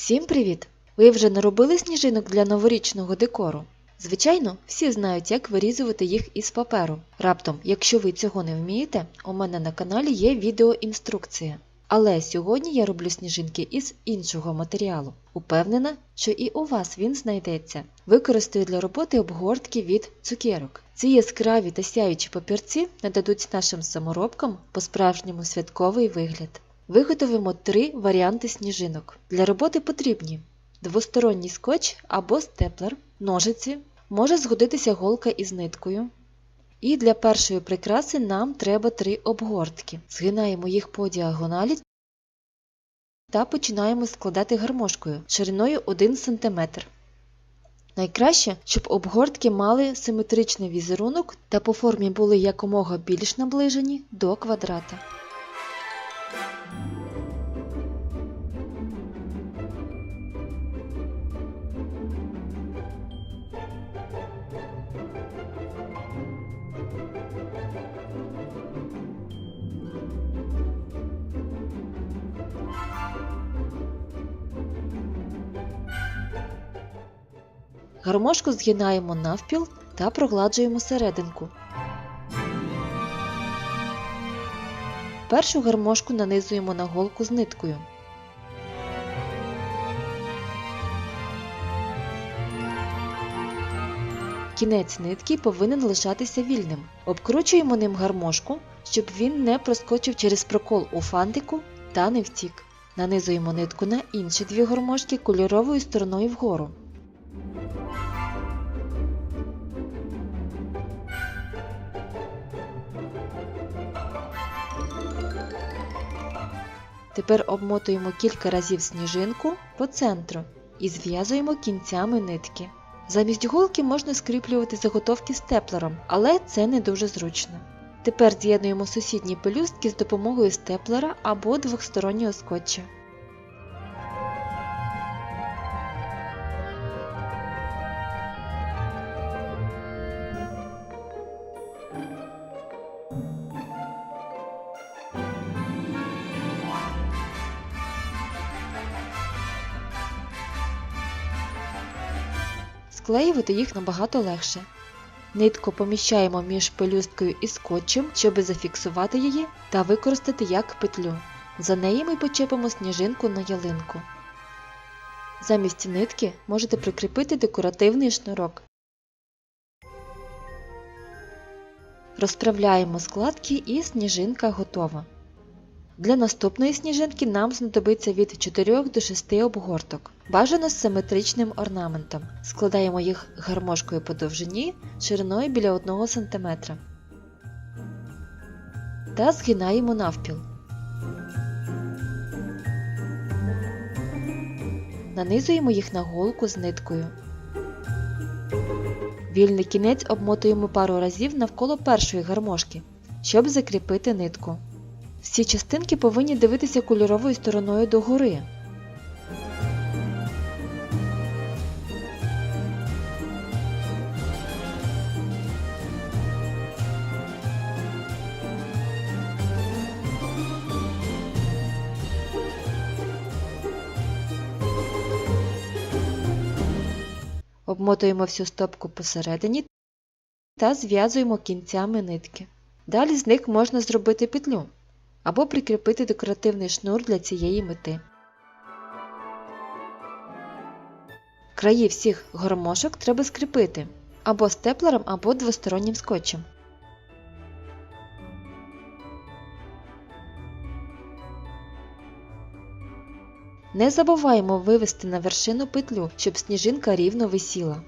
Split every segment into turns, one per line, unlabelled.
Всім привіт! Ви вже наробили сніжинок для новорічного декору? Звичайно, всі знають, як вирізувати їх із паперу. Раптом, якщо ви цього не вмієте, у мене на каналі є відеоінструкція. Але сьогодні я роблю сніжинки із іншого матеріалу. Упевнена, що і у вас він знайдеться. Використаю для роботи обгортки від цукерок. Ці яскраві та сяючі папірці нададуть нашим саморобкам по-справжньому святковий вигляд. Виготовимо три варіанти сніжинок. Для роботи потрібні двосторонній скотч або степлер, ножиці, може згодитися голка із ниткою. І для першої прикраси нам треба три обгортки. Згинаємо їх по діагоналі та починаємо складати гармошкою шириною 1 см. Найкраще, щоб обгортки мали симетричний візерунок та по формі були якомога більш наближені до квадрата. Гармошку згинаємо навпіл та прогладжуємо серединку. Першу гармошку нанизуємо на голку з ниткою. Кінець нитки повинен лишатися вільним. Обкручуємо ним гармошку, щоб він не проскочив через прокол у фантику та не втік. Нанизуємо нитку на інші дві гармошки кольоровою стороною вгору. Тепер обмотуємо кілька разів сніжинку по центру і зв'язуємо кінцями нитки. Замість голки можна скріплювати заготовки степлером, але це не дуже зручно. Тепер з'єднуємо сусідні пелюстки з допомогою степлера або двохстороннього скотча. Склеювати їх набагато легше. Нитку поміщаємо між пелюсткою і скотчем, щоб зафіксувати її та використати як петлю. За неї ми почепимо сніжинку на ялинку. Замість нитки можете прикріпити декоративний шнурок. Розправляємо складки і сніжинка готова. Для наступної сніжинки нам знадобиться від 4 до 6 обгорток. Бажано з симетричним орнаментом. Складаємо їх гармошкою по довжині шириною біля 1 см. Та згинаємо навпіл. Нанизуємо їх на голку з ниткою. Вільний кінець обмотуємо пару разів навколо першої гармошки, щоб закріпити нитку. Всі частинки повинні дивитися кольоровою стороною догори. Обмотуємо всю стопку посередині та зв'язуємо кінцями нитки. Далі з них можна зробити петлю або прикріпити декоративний шнур для цієї мети. Краї всіх гармошок треба скріпити або степлером, або двостороннім скотчем. Не забуваємо вивести на вершину петлю, щоб сніжинка рівно висіла.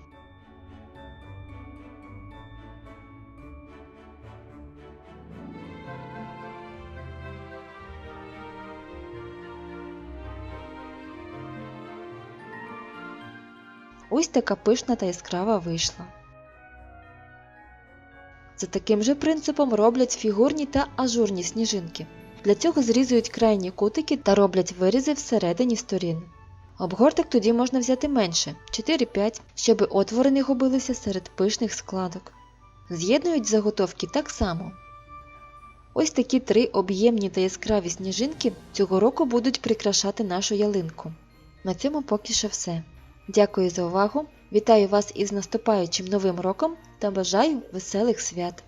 Ось така пишна та яскрава вийшла. За таким же принципом роблять фігурні та ажурні сніжинки. Для цього зрізують крайні кутики та роблять вирізи всередині сторін. Обгорток тоді можна взяти менше 4-5, щоб отвори не губилися серед пишних складок. З'єднують заготовки так само. Ось такі три об'ємні та яскраві сніжинки цього року будуть прикрашати нашу ялинку. На цьому поки що все. Дякую за увагу, вітаю вас із наступаючим новим роком та бажаю веселих свят!